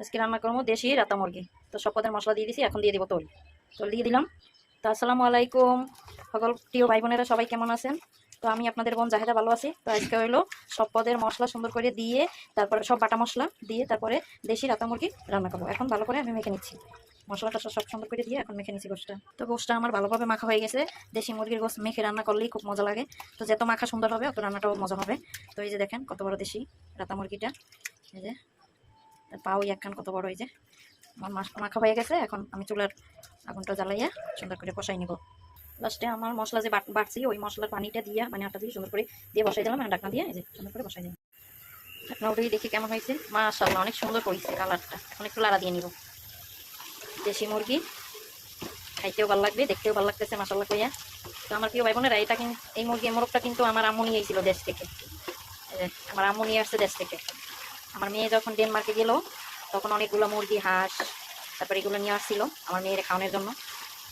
আজকে রান্না করব দেশি রাতা মুরগি। তো সব পদের মশলা দিয়ে দিছি, এখন দিয়ে দিব তোল। তোল দিয়ে দিলাম। তো আসসালামু আলাইকুম সকল প্রিয় ভাই বোনেরা, সবাই কেমন আছেন? তো আমি আপনাদের বোন জাহেদা ভালো আছি। তো আজকে হইল সব পদের মশলা সুন্দর করে দিয়ে, তারপরে সব বাটা মশলা দিয়ে, তারপরে দেশি রাতা মুরগি রান্না করব। এখন ভালো করে আমি মেখে নিচ্ছি। মশলাটা সব সুন্দর করে দিয়ে এখন মেখে নিচ্ছি গোষ্ঠটা। তো গোষ্ঠটা আমার ভালোভাবে মাখা হয়ে গেছে। দেশি মুরগির গোষ্ঠ মেখে রান্না করলেই খুব মজা লাগে। তো যত মাখা সুন্দর হবে, অত রান্নাটাও মজা হবে। তো এই যে দেখেন কত বড় দেশি রাতা মুরগিটা। এই যে পাও একখান কত বড় এই যে। আমার মাখা হয়ে গেছে, এখন আমি চুলার আগুনটা জ্বালাইয়া সুন্দর করে কষাই নিব। লাস্টে আমার মশলা যে বাটছি, ওই মশলার পানিটা দিয়ে মানে আটা দিয়ে সুন্দর করে দিয়ে বসাই দিলাম ঢাকনা দিয়ে এই যে সুন্দর করে বসাই দিলাম। ঢাকনা উঠেই দেখি কেমন হয়েছে। মাশাল্লাহ অনেক সুন্দর করেছে কালারটা। এখন একটু লাড়া দিয়ে নিব। দেশি মুরগি, খাইতেও ভালো লাগবে, দেখতেও ভালো লাগতেছে মাসাল্লাহ কইয়া। তো আমার প্রিয় ভাই বোনেরা এটা কিন্তু এই মুরগি মোরগটা কিন্তু আমার আম্মু নিয়েছিল দেশ থেকে। আমার আম্মু নিয়ে আসছে দেশ থেকে। আমার মেয়ে যখন ডেনমার্কে গেল, তখন অনেকগুলো মুরগি, হাঁস, তারপরে এগুলো নিয়ে আসছিল আমার মেয়ের খাওয়ানোর জন্য।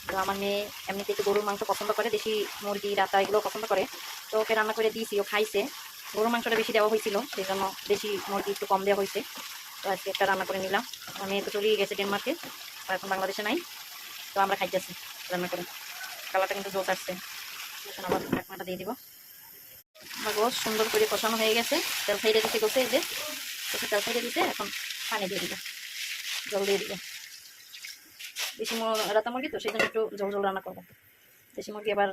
তো আমার মেয়ে এমনিতে একটু গরুর মাংস পছন্দ করে, দেশি মুরগি রাতা এগুলো পছন্দ করে। তো ওকে রান্না করে দিয়েছি, ও খাইছে। গরুর মাংসটা বেশি দেওয়া হয়েছিল, সেই জন্য দেশি মুরগি একটু কম দেওয়া হয়েছে। তো আজকে একটা রান্না করে নিলাম। আমার মেয়ে তো চলেই গেছে ডেনমার্কে এখন বাংলাদেশে নাই। তো আমরা খাইতেছি রান্না করে। কালারটা কিন্তু জোস আসছে। এখন আবার ঢাকনাটা দিয়ে দিব। আমার গোস সুন্দর করে কষানো হয়ে গেছে। তেল সাইডে দিতে গোসে এই যে। তেল দিতে এখন পানি দিয়ে দিব। জল দিয়ে দিব। দেশি রাতা মুরগি তো সেই জন্য একটু জল জল রান্না করব। দেশি মুরগি আবার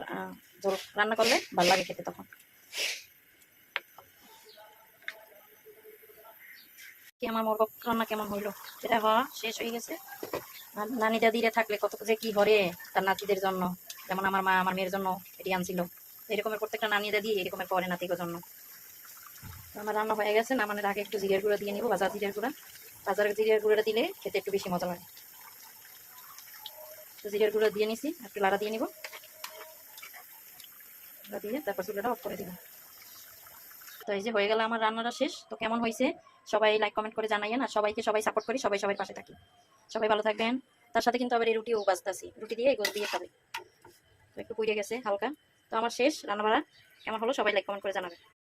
জল রান্না করলে লাগে খেতে তখন। কি আমার মুরগ রান্না কেমন হইল? এটা হওয়া শেষ হয়ে গেছে। নানিটা দিলে থাকলে কত যে কি হরে তার নাতিদের জন্য। যেমন আমার মা, আমার মেয়ের জন্য এটি আনছিল এরকমের প্রত্যেকটা নানিটা দিয়ে এরকমের করে নাতিকের জন্য। আমার রান্না হয়ে গেছে, নামানের আগে একটু জিরের গুঁড়া দিয়ে নিব বাজার জিরের গুঁড়া। বাজারের জিরের গুঁড়োটা দিলে খেতে একটু বেশি মজা লাগে। তো জিরের গুঁড়ো দিয়ে নিছি, একটু লাড়া দিয়ে নিব। দিয়ে তারপর চুলাটা অফ করে দিব। তো এই যে হয়ে গেল আমার রান্নাটা শেষ। তো কেমন হয়েছে? সবাই লাইক কমেন্ট করে জানাইয়েন। আর সবাইকে সবাই সাপোর্ট করি, সবাই সবাই পাশে থাকি। সবাই ভালো থাকবেন। তার সাথে কিন্তু আবার এই রুটিও বাজতেছি। রুটি দিয়ে এগুলো দিয়ে খাবে। তো একটু পুড়ে গেছে হালকা। তো আমার শেষ রান্না বাড়া কেমন হলো সবাই লাইক কমেন্ট করে জানাবে